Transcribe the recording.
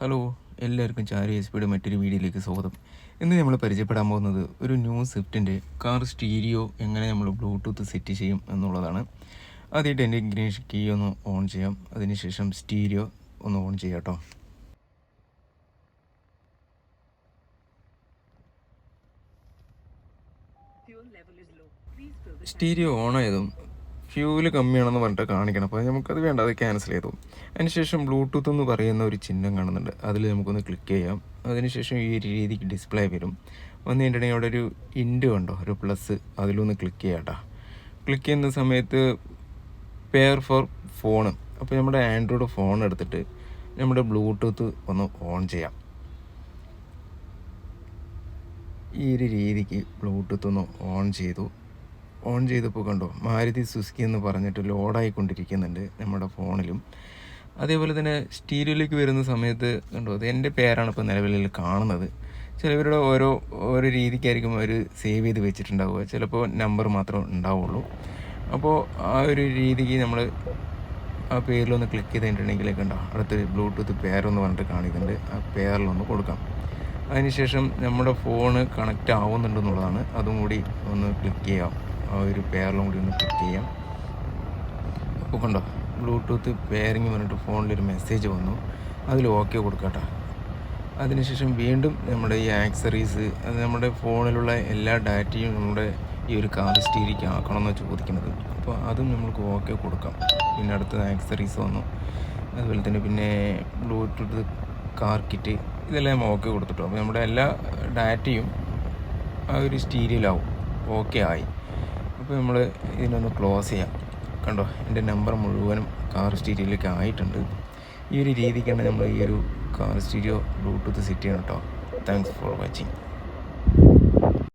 Hello എല്ലാവർക്കും ചാരി S പിയുടെ മറ്റൊരു വീഡിയോയിലേക്ക് സ്വാഗതം. ഇന്ന് നമ്മൾ പരിചയപ്പെടാൻ പോകുന്നത് ഒരു ന്യൂ സ്വിഫ്റ്റിന്റെ കാർ സ്റ്റീരിയോ എങ്ങനെ നമ്മൾ ബ്ലൂടൂത്ത് സെറ്റ് ചെയ്യും എന്നുള്ളതാണ്. ആദ്യമായിട്ട് എന്റെ ഇംഗ്ലീഷ് കീ ഒന്ന് ഓൺ ചെയ്യാം. അതിനുശേഷം സ്റ്റീരിയോ ഒന്ന് ഓൺ ചെയ്യാം കേട്ടോ. സ്റ്റീരിയോ ഓൺ ആയതും ഫ്യൂൽ കമ്മിയാണെന്ന് പറഞ്ഞിട്ട് കാണിക്കണം. അപ്പോൾ നമുക്കത് വേണ്ട അത് ക്യാൻസൽ ചെയ്തു. അതിനുശേഷം ബ്ലൂടൂത്ത് എന്ന് പറയുന്ന ഒരു ചിഹ്നം കാണുന്നുണ്ട്. അതിൽ നമുക്കൊന്ന് ക്ലിക്ക് ചെയ്യാം. അതിനുശേഷം ഈ ഒരു രീതിക്ക് ഡിസ്പ്ലേ വരും. വന്നു കഴിഞ്ഞിട്ടുണ്ടെങ്കിൽ അവിടെ ഒരു ഇൻഡ് കണ്ടോ? ഒരു പ്ലസ് അതിലൊന്ന് ക്ലിക്ക് ചെയ്യാം കേട്ടോ ക്ലിക്ക് ചെയ്യുന്ന സമയത്ത് പെയർ ഫോർ ഫോണ് അപ്പോൾ നമ്മുടെ ആൻഡ്രോയിഡ് ഫോൺ എടുത്തിട്ട് നമ്മുടെ ബ്ലൂടൂത്ത് ഒന്ന് ഓൺ ചെയ്യാം. ഈ ഒരു രീതിക്ക് ബ്ലൂടൂത്ത് ഒന്ന് ഓൺ ചെയ്തു. ഓൺ ചെയ്തപ്പോൾ കണ്ടോ? മാരുതി സുസ്കി എന്ന് പറഞ്ഞിട്ട് ലോഡായിക്കൊണ്ടിരിക്കുന്നുണ്ട് നമ്മുടെ ഫോണിലും. അതേപോലെ തന്നെ സ്റ്റീരിയോയിലേക്ക് വരുന്ന സമയത്ത് കണ്ടോ? അത് എന്റെ പേരാണ് ഇപ്പോൾ നിലവിൽ കാണുന്നത്. ചിലവരുടെ ഓരോ ഓരോ രീതിക്കായിരിക്കും അവർ സേവ് ചെയ്ത് വെച്ചിട്ടുണ്ടാവുക. ചിലപ്പോൾ നമ്പർ മാത്രം ഉണ്ടാവുള്ളൂ. അപ്പോൾ ആ ഒരു രീതിക്ക് നമ്മൾ ആ പേരിലൊന്ന് ക്ലിക്ക് ചെയ്തിട്ടുണ്ടെങ്കിൽ കണ്ടോ? അടുത്ത് ബ്ലൂടൂത്ത് പേരെന്ന് പറഞ്ഞിട്ട് കാണിക്കുന്നുണ്ട്. ആ പേരിലൊന്ന് കൊടുക്കാം. അതിനുശേഷം നമ്മുടെ ഫോണ് കണക്റ്റ് ആവുന്നുണ്ടെന്നുള്ളതാണ് അതും കൂടി ഒന്ന് ക്ലിക്ക് ചെയ്യാം. ആ ഒരു പേരിലും കൂടി ഒന്ന് ക്ലിക്ക് ചെയ്യാം. അപ്പോൾ കണ്ടോ ബ്ലൂടൂത്ത് പെയറിങ് പറഞ്ഞിട്ട് ഫോണിലൊരു മെസ്സേജ് വന്നു. അതിൽ ഓക്കെ കൊടുക്കട്ടെ അതിനുശേഷം വീണ്ടും നമ്മുടെ ഈ ആക്സറീസ് അത് നമ്മുടെ ഫോണിലുള്ള എല്ലാ ഡാറ്റയും നമ്മുടെ ഈ ഒരു കാർ സ്റ്റീരിക്ക് ആക്കണമെന്ന് ചോദിക്കുന്നത്. അപ്പോൾ അതും നമ്മൾക്ക് ഓക്കെ കൊടുക്കാം. പിന്നെ അടുത്തത് ആക്സറീസ് വന്നു. അതുപോലെ തന്നെ പിന്നെ ബ്ലൂടൂത്ത് കാർ കിറ്റ് ഇതെല്ലാം ഓക്കെ കൊടുത്തിട്ടു. അപ്പോൾ നമ്മുടെ എല്ലാ ഡാറ്റയും ആ ഒരു സ്റ്റീരിയലാവും ഓക്കെ ആയി. അപ്പോൾ നമ്മൾ ഇതിനൊന്ന് ക്ലോസ് ചെയ്യാം. കണ്ടോ? എന്റെ നമ്പർ മുഴുവനും കാർ സ്റ്റീരിയോയിലേക്ക് ആയിട്ടുണ്ട്. ഈ ഒരു രീതിക്കാണ് നമ്മൾ ഈ ഒരു കാർ സ്റ്റീരിയോ ബ്ലൂടൂത്ത് സെറ്റ് ചെയ്യണം കേട്ടോ താങ്ക്സ് ഫോർ വാച്ചിങ്